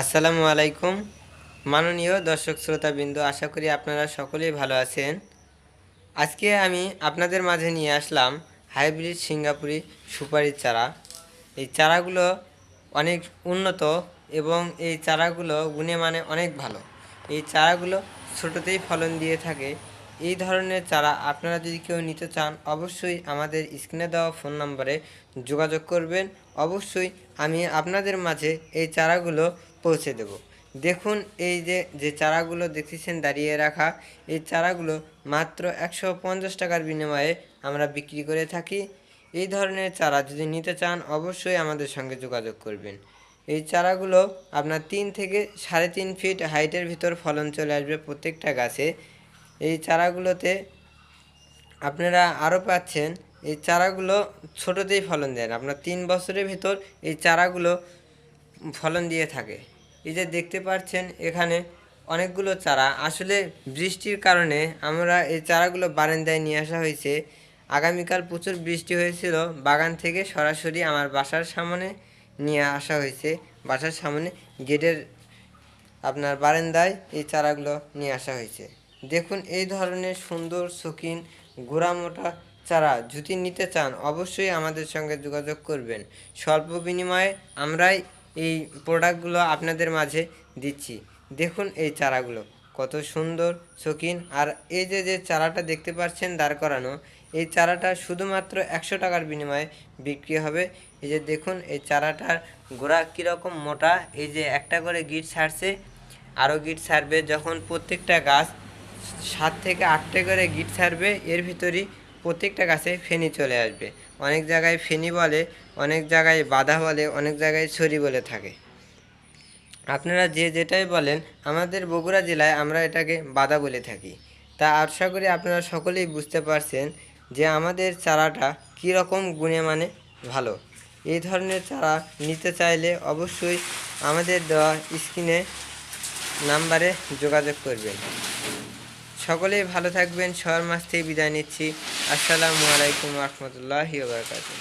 আসসালামু আলাইকুম। মাননীয় দর্শক শ্রোতাবৃন্দ, আশা করি আপনারা সকলেই ভালো আছেন। আজকে আমি আপনাদের মাঝে নিয়ে আসলাম হাইব্রিড সিঙ্গাপুরি সুপারির চারা। এই চারাগুলো অনেক উন্নত এবং এই চারাগুলো গুণে মানে অনেক ভালো। এই চারাগুলো ছোটোতেই ফলন দিয়ে থাকে। এই ধরনের চারা আপনারা যদি কেউ নিতে চান, অবশ্যই আমাদের স্ক্রিনে দেওয়া ফোন নম্বরে যোগাযোগ করবেন। অবশ্যই আমি আপনাদের মাঝে এই চারাগুলো পৌঁছে দেব। দেখুন এই যে যে চারাগুলো দেখতেছেন দাঁড়িয়ে রাখা, এই চারাগুলো মাত্র একশো পঞ্চাশ টাকার বিনিময়ে আমরা বিক্রি করে থাকি। এই ধরনের চারা যদি নিতে চান, অবশ্যই আমাদের সঙ্গে যোগাযোগ করবেন। এই চারাগুলো আপনার তিন থেকে সাড়ে তিন ফিট হাইটের ভিতর ফলন চলে আসবে প্রত্যেকটা গাছে। এই চারাগুলোতে আপনারা আরও পাচ্ছেন, এই চারাগুলো ছোটোতেই ফলন দেন। আপনার তিন বছরের ভিতর এই চারাগুলো ফলন দিয়ে থাকে। এই যে দেখতে পাচ্ছেন এখানে অনেকগুলো চারা। আসলে বৃষ্টির কারণে আমরা এই চারাগুলো বারান্দায় নিয়ে আসা হয়েছে। আগামীকাল প্রচুর বৃষ্টি হয়েছিল। বাগান থেকে সরাসরি আমার বাসার সামনে নিয়ে আসা হয়েছে। বাসার সামনে গেটের আপনার বারান্দায় এই চারাগুলো নিয়ে আসা হয়েছে। দেখুন, এই ধরনের সুন্দর, শৌখিন, গোড়ামোটা চারা। যদি নিতে চান, অবশ্যই আমাদের সঙ্গে যোগাযোগ করবেন। স্বল্প বিনিময়ে আমরাই এই প্রোডাক্টগুলো আপনাদের মাঝে দিচ্ছি। দেখুন এই চারাগুলো, কত সুন্দর, শৌখিন। আর এই যে যে চারাটা দেখতে পাচ্ছেন দাঁড় করানো, এই চারাটা শুধুমাত্র একশো টাকার বিনিময়ে বিক্রি হবে। এই যে দেখুন, এই চারাটার গোড়া কীরকম মোটা, এই যে একটা করে গিট ছাড়ছে আরও গিট ছাড়বে। যখন প্রত্যেকটা গাছ সাত থেকে আটটা করে গিট ছাড়বে, এর ভিতরই প্রত্যেকটা গাছে ফেনি চলে আসবে। অনেক জায়গায় ফেনি বলে, অনেক জায়গায় বাধা বলে, অনেক জায়গায় ছড়ি বলে থাকে। আপনারা যে যেটাই বলেন, আমাদের বগুড়া জেলায় আমরা এটাকে বাধা বলে থাকি। তা আশা করি আপনারা সকলেই বুঝতে পারছেন যে আমাদের চারাটা কী রকম গুণে মানে ভালো। এই ধরনের চারা নিতে চাইলে অবশ্যই আমাদের দেওয়া স্ক্রিনে নাম্বারে যোগাযোগ করবেন। সকলেই ভালো থাকবেন সবার মাছ থেকে বিদায় নিচ্ছি। আসসালামু আলাইকুম রহমতুল্লাহি বারকাতুহ।